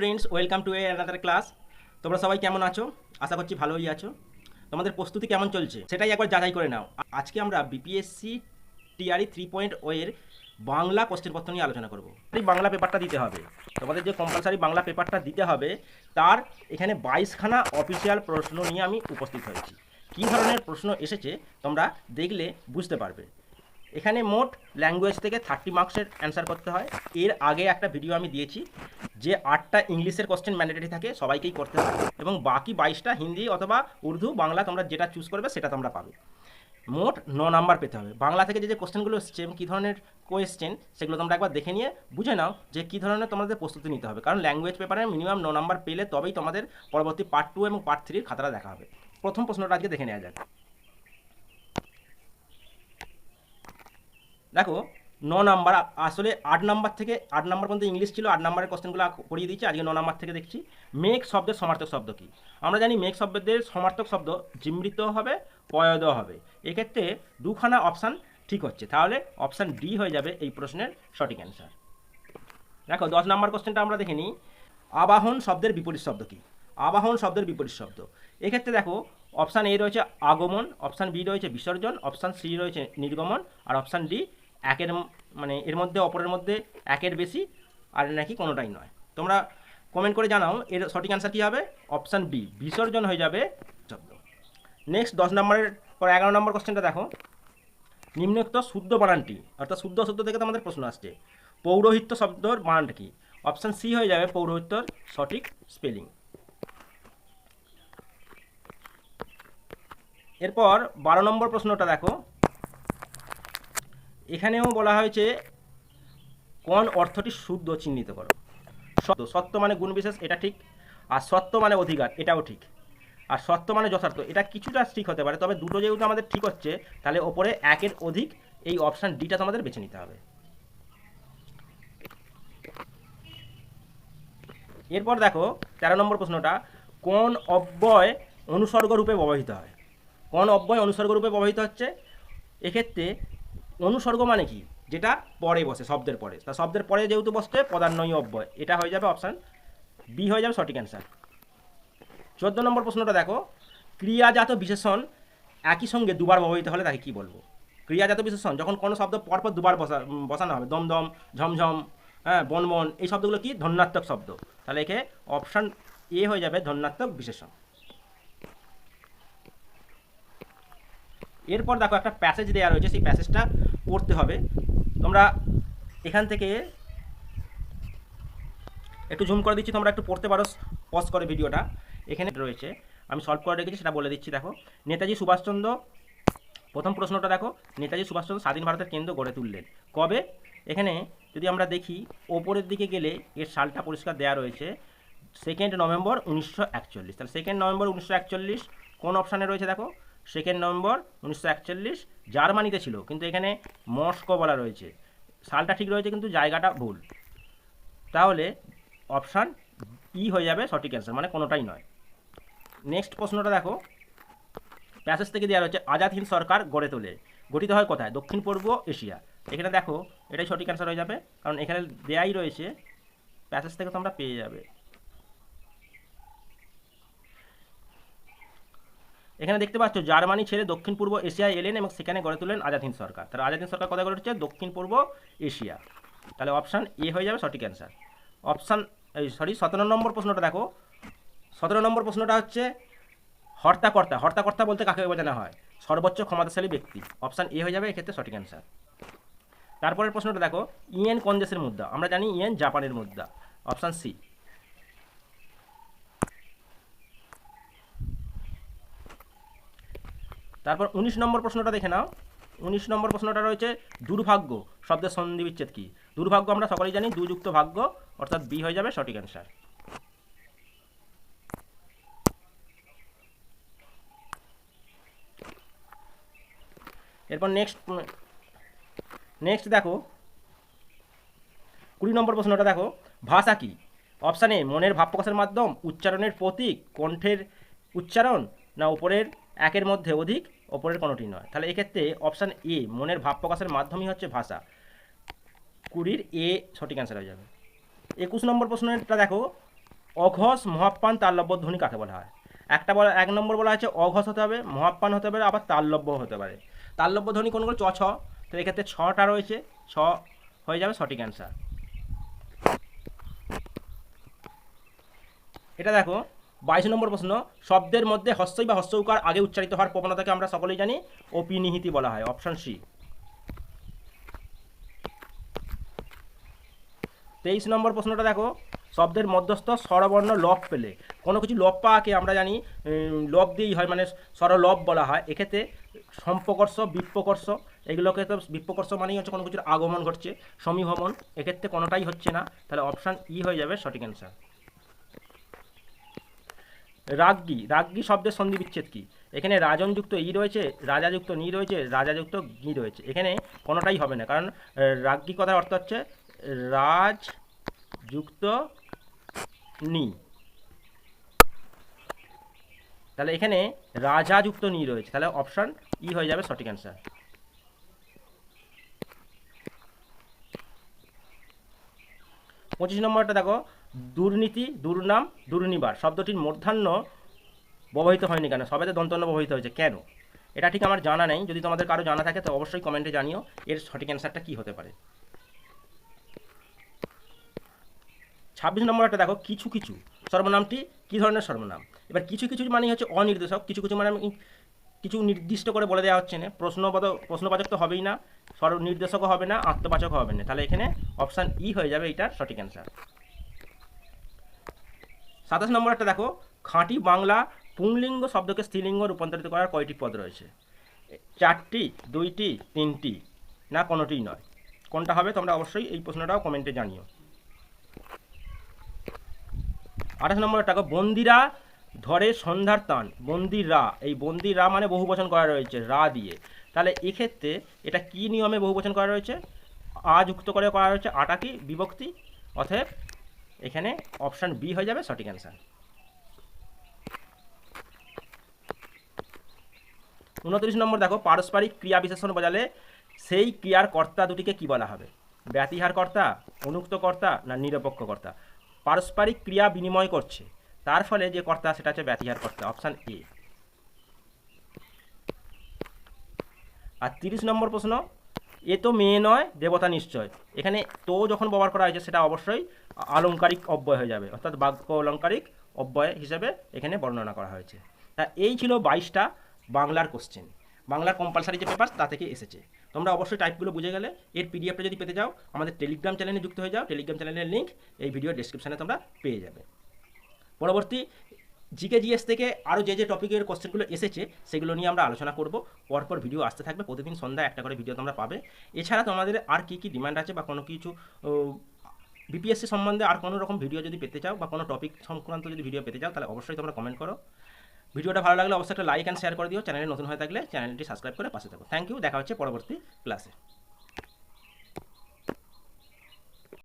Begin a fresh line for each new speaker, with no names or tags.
Friends welcome to a class তোমরা সবাই কেমন আছো? আশা করছি ভালোই আছো। তোমাদের প্রস্তুতি কেমন চলছে? সেটাই একবার যাচাই করে নাও। আজকে আমরা BPSC TRE three point O এর বাংলা কোশ্চেন পত্র নিয়ে আলোচনা করব। এই বাংলা পেপারটা দিতে হবে। তোমাদের যে কম্পালসারি বাংলা পেপারটা দিতে হবে, তার এখানে বাইশখানা অফিসিয়াল প্রশ্ন নিয়ে আমি উপস্থিত হয়েছি। কী ধরনের প্রশ্ন এসেছে, তোমরা দেখলে বুঝতে পারবে। এখানে মোট ল্যাঙ্গুয়েজ থেকে থার্টি মার্কসের অ্যান্সার করতে হয়। এর আগে একটা ভিডিও আমি দিয়েছি যে আটটা ইংলিশের কোশ্চেন ম্যান্ডেটরি থাকে, সবাইকেই করতে হয় এবং বাকি বাইশটা হিন্দি অথবা উর্দু, বাংলা তোমরা যেটা চুজ করবে সেটা তোমরা পাবে। মোট ন নাম্বার পেতে হবে। বাংলা থেকে যে যে কোশ্চেনগুলো এসছে এবং কী ধরনের কোয়েশ্চেন সেগুলো তোমরা একবার দেখে নিয়ে বুঝে নাও যে কী ধরনের তোমাদের প্রস্তুতি নিতে হবে। কারণ ল্যাঙ্গুয়েজ পেপারে মিনিমাম ন নাম্বার পেলে তবেই তোমাদের পরবর্তী পার্ট টু এবং পার্ট থ্রির খাতাটা দেখা হবে। প্রথম প্রশ্নটা আজকে দেখে নেওয়া যাক। দেখো, ন নাম্বার, আসলে আট নাম্বার থেকে, আট নাম্বার পর্যন্ত ইংলিশ ছিল, আট নাম্বারের কোশ্চেনগুলো করিয়ে দিচ্ছি আজকে ন নাম্বার থেকে দেখছি। মেঘ শব্দের সমার্থক শব্দ কী? আমরা জানি মেঘ শব্দের সমার্থক শব্দ জিমৃত হবে, পয়দ হবে। এক্ষেত্রে দুখানা অপশান ঠিক হচ্ছে। তাহলে অপশান ডি হয়ে যাবে এই প্রশ্নের সঠিক অ্যান্সার দেখো, দশ নাম্বার কোশ্চেনটা আমরা দেখে নিই। আবাহন শব্দের বিপরীত শব্দ কী? আবাহন শব্দের বিপরীত শব্দ। এক্ষেত্রে দেখো অপশান এ রয়েছে আগমন অপশান বি রয়েছে বিসর্জন অপশান সি রয়েছে নির্গমন, আর অপশান ডি একের মানে এর মধ্যে অপরের মধ্যে একের বেশি আর নাকি কোনোটাই নয়। তোমরা কমেন্ট করে জানাও, এর সঠিক অ্যান্সার কী হবে? অপশান বি বিসর্জন হয়ে যাবে শব্দ নেক্সট দশ নম্বরের পর এগারো নম্বর কোশ্চেনটা দেখো। নিম্নোক্ত শুদ্ধ বানানটি, অর্থাৎ শুদ্ধ শুদ্ধ থেকে তো আমাদের প্রশ্ন আসছে। পৌরোহিত্য শব্দর বানানটা কি? অপশান সি হয়ে যাবে পৌরোহিত্যর সঠিক স্পেলিং এরপর বারো নম্বর প্রশ্নটা দেখো। এখানেও বলা হয়েছে, কোন অর্থটি শুদ্ধ চিহ্নিত করো। সত্য সত্য মানে গুণ বিশেষ এটা ঠিক। আর সত্য মানে অধিকার, এটাও ঠিক। আর সত্য মানে যথার্থ, এটা কিছুটা ঠিক হতে পারে, তবে দুটো যেহেতু আমাদের ঠিক হচ্ছে, তাহলে ওপরে একের অধিক এই অপশান ডিটা তোমাদের বেছে নিতে হবে। এরপর দেখো, তেরো নম্বর প্রশ্নটা, কোন অব্যয় অনুসর্গ রূপে ব্যবহৃত হয়? কোন অব্যয় অনুসর্গ রূপে ব্যবহৃত হচ্ছে? এক্ষেত্রে অনুসর্গ মানে কি? যেটা পরে বসে, শব্দের পরে। তা শব্দের পরে যেহেতু বসছে পদান্বয়ী অব্যয়। এটা হয়ে যাবে অপশান বি হয়ে যাবে সঠিক অ্যান্সার চোদ্দ নম্বর প্রশ্নটা দেখো। ক্রিয়াজাত বিশেষণ একই সঙ্গে দুবার ব্যবহৃত হলে তাকে কি বলব? ক্রিয়াজাত বিশেষণ, যখন কোনো শব্দ পরপর দুবার বসা বসানো হবে, দমদম, ঝমঝম হ্যাঁ বনবন এই শব্দগুলো কি? ধন্যাত্মক শব্দ। তাহলে একে অপশান এ হয়ে যাবে ধন্যাত্মক বিশেষণ। এরপর দেখো একটা প্যাসেজ দেওয়া রয়েছে, সেই প্যাসেজটা পড়তে হবে। তোমরা এখান থেকে একটু জুম করে দিচ্ছি, তোমরা একটু পড়তে পারো পজ করে ভিডিওটা। এখানে রয়েছে, আমি সলভ করে রেখেছি, সেটা বলে দিচ্ছি, দেখো। নেতাজি সুভাষচন্দ্র, প্রথম প্রশ্নটা দেখো, নেতাজি সুভাষচন্দ্র স্বাধীন ভারতের কেন্দ্র গড়ে তুললেন। কবে? এখানে যদি আমরা দেখি, ওপরের দিকে গেলে এর সালটা পরিষ্কার দেওয়া রয়েছে সেকেন্ড নভেম্বর উনিশশো একচল্লিশ। তাহলে সেকেন্ড নভেম্বর উনিশশো একচল্লিশ কোন অপশানে রয়েছে দেখো? সেকেন্ড নভেম্বর উনিশশো একচল্লিশ জার্মানিতে ছিল, কিন্তু এখানে মস্কো বলা রয়েছে। সালটা ঠিক রয়েছে, কিন্তু জায়গাটা ভুল। তাহলে অপশান ই হয়ে যাবে সঠিক অ্যান্সার মানে কোনোটাই নয়। নেক্সট প্রশ্নটা দেখো। প্যাসেজ থেকে দেওয়া রয়েছে, আজাদ হিন্দ সরকার গড়ে তোলে। গঠিত হয় কোথায়? দক্ষিণ পূর্ব এশিয়া। এখানে দেখো, এটাই সঠিক অ্যান্সার হয়ে যাবে, কারণ এখানে দেয়াই রয়েছে, প্যাসেজ থেকে তোমরা পেয়ে যাবে। এখানে দেখতে পাচ্ছ জার্মানি ছেড়ে দক্ষিণ পূর্ব এশিয়ায় এলেন এবং সেখানে গড়ে তোলেন আজাদ হিন্দ সরকার। তাহলে আজাদ হিন্দ সরকার কোথায় গড়ে উঠছে? দক্ষিণ পূর্ব এশিয়া। তাহলে অপশান এ হয়ে যাবে সঠিক অ্যান্সার অপশান এই সরি সতেরো নম্বর প্রশ্নটা দেখো। সতেরো নম্বর প্রশ্নটা হচ্ছে হর্তাকর্তা। হর্তাকর্তা বলতে কাকে বোঝানো হয়? সর্বোচ্চ ক্ষমতাশালী ব্যক্তি। অপশান এ হয়ে যাবে এক্ষেত্রে সঠিক অ্যান্সার তারপরের প্রশ্নটা দেখো। ইয়েন কোন দেশের মুদ্রা? আমরা জানি ইয়েন জাপানের মুদ্রা। অপশান সি তারপর উনিশ নম্বর প্রশ্নটা দেখে নাও। উনিশ নম্বর প্রশ্নটা রয়েছে, দুর্ভাগ্য, শব্দের সন্ধি বিচ্ছেদ কি? দুর্ভাগ্য আমরা সকলেই জানি, দুযুক্ত ভাগ্য, অর্থাৎ বি হয়ে যাবে সঠিক অ্যান্সার এরপর নেক্সট নেক্সট দেখো, কুড়ি নম্বর প্রশ্নটা দেখো, ভাষা কি? অপশান এ মনের ভাব প্রকাশের মাধ্যম, উচ্চারণের প্রতীক, কণ্ঠের উচ্চারণ, না উপরের, একের মধ্যে অধিক ওপরের কোনোটি নয়। তাহলে এক্ষেত্রে অপশান এ মনের ভাব প্রকাশের মাধ্যমই হচ্ছে ভাষা। কুড়ির এ সঠিক অ্যান্সার হয়ে যাবে। একুশ নম্বর প্রশ্নটা দেখো, অঘস, মহাপ্পান তাল্লব্য ধ্বনি কাকে বলা হয়? একটা বলা, এক নম্বর বলা হচ্ছে অঘস হতে হবে, মহাপ্পান হতে পারে, আবার তাল্লব্য হতে পারে। তাল্লব্য ধ্বনি কোনগুলো চ ছ তো এক্ষেত্রে ছটা রয়েছে, ছ হয়ে যাবে সঠিক অ্যান্সার এটা দেখো বাইশ নম্বর প্রশ্ন, শব্দের মধ্যে হস্যই বা হস্য উকার আগে উচ্চারিত হওয়ার প্রবণতাকে আমরা সকলেই জানি অপিনিহিতি বলা হয়, অপশন সি। তেইশ নম্বর প্রশ্নটা দেখো, শব্দের মধ্যস্থ স্বরবর্ণ লব পেলে, কোনো কিছু লব পাকে আমরা জানি লব দিয়েই হয় মানে স্বরলব বলা হয়, এক্ষেত্রে সম্পকর্ষ বিপ্রকর্ষ এগুলোকে তো বিপ্রকর্ষ মানেই হচ্ছে কোনো কিছুর আগমন ঘটছে, সমীভবন, এক্ষেত্রে কোনোটাই হচ্ছে না, তাহলে অপশান ই হয়ে যাবে সঠিক অ্যান্সার রাজ্ঞী রাজ্ঞী শব্দের সন্ধি বিচ্ছেদ কি? এখানে রাজনযুক্ত ই রয়েছে, রাজাযুক্ত নি রয়েছে, রাজাযুক্ত গি রয়েছে। এখানে কোনোটাই হবে না, কারণ রাজ্ঞী কথার অর্থ হচ্ছে রাজ যুক্ত নি। তাহলে এখানে রাজা যুক্ত নি রয়েছে, তাহলে অপশান ই হয়ে যাবে সঠিক অ্যান্সার পঁচিশ নম্বরটা দেখো দুর্নীতি, দুর্নাম, দুর্নিবার শব্দটির মূর্ধান্য ব্যবহৃত হয়নি কেন? সবেতে দন্তন্য ব্যবহৃত হয়েছে কেন? এটা ঠিক আমার জানা নেই। যদি তোমাদের কারও জানা থাকে, তো অবশ্যই কমেন্টে জানিও। এর সঠিক অ্যান্সারটা কী হতে পারে? ছাব্বিশ নম্বরটা দেখো, কিছু কিছু। সর্বনামটি কী ধরনের সর্বনাম? এবার কিছু কিছু মানে হচ্ছে অনির্দেশক, কিছু কিছু মানে কিছু নির্দিষ্ট করে বলে দেওয়া হচ্ছে না। প্রশ্নবাদক প্রশ্নবাচক তো হবেই না স্বর নির্দেশকও হবে না আত্মবাচক হবে না। তাহলে এখানে অপশান ই হয়ে যাবে এইটার সঠিক অ্যান্সার সাতাশ নম্বরটা দেখো, খাঁটি বাংলা পুংলিঙ্গ শব্দকে স্ত্রীলিঙ্গ রূপান্তরিত করার কয়টি পদ রয়েছে? চারটি, দুইটি, তিনটি, না কোনোটিই নয়। কোনটা হবে তোমরা অবশ্যই এই প্রশ্নটাও কমেন্টে জানিও। আঠাশ নম্বর টাকা বন্দিরা ধরে সন্ধ্যার তান, বন্দিরা, এই বন্দিরা মানে বহু বচন করা রয়েছে, রা দিয়ে। তাহলে এক্ষেত্রে এটা কি নিয়মে বহু বচন করা রয়েছে? আ যুক্ত করে করা রয়েছে আটা কি? বিভক্তি? অতএব এখানে অপশান বি হয়ে যাবে সঠিক অ্যান্সার উনত্রিশ নম্বর দেখো, পারস্পরিক ক্রিয়া বিশেষণ বোঝালে সেই ক্রিয়ার কর্তা দুটিকে কি বলা হবে? ব্যতিহার কর্তা অনুক্ত কর্তা না নিরপেক্ষ কর্তা পারস্পরিক ক্রিয়া বিনিময় করছে, তার ফলে যে কর্তা সেটা হচ্ছে ব্যতিহার কর্তা অপশান এ আর তিরিশ নম্বর প্রশ্ন এ তো মেয়ে নয়, দেবতা নিশ্চয়। এখানে তো যখন ব্যবহার করা হয়েছে, সেটা অবশ্যই আলংকারিক অব্যয় হয়ে যাবে, অর্থাৎ বাক্য অলংকারিক অব্যয় হিসেবে এখানে বর্ণনা করা হয়েছে। তা এই ছিল বাইশটা বাংলার কোশ্চেন বাংলার কম্পালসারি যে পেপার তা থেকে এসেছে। তোমরা অবশ্যই টাইপগুলো বুঝে গেলে, এর পিডিএফটা যদি পেতে যাও আমাদের টেলিগ্রাম চ্যানেলে যুক্ত হয়ে যাও টেলিগ্রাম চ্যানেলের লিঙ্ক এই ভিডিও ডেসক্রিপশানে তোমরা পেয়ে যাবে। পরবর্তী জিকে জিএস থেকে আরও যে যে টপিকের কোশ্চেনগুলো এসেছে, সেগুলো নিয়ে আমরা আলোচনা করব। পরপর ভিডিও আসতে থাকবে, প্রতিদিন সন্ধ্যা একটা করে ভিডিও তোমরা পাবে। এছাড়া তোমাদের আর কী কী ডিমান্ড আছে বা কোনো কিছু বিপিএসসি সম্বন্ধে আর কোনো রকম ভিডিও যদি পেতে চাও বা কোনো টপিক সংক্রান্ত যদি ভিডিও পেতে চাও, তাহলে অবশ্যই তোমরা কমেন্ট করো। ভিডিওটা ভালো লাগলে অবশ্যই একটা লাইক অ্যান্ড শেয়ার করে দিও। চ্যানেলে নতুন হয়ে থাকলে চ্যানেলটি সাবস্ক্রাইব করে পাশে থাকো। থ্যাংক ইউ দেখা হচ্ছে পরবর্তী ক্লাসে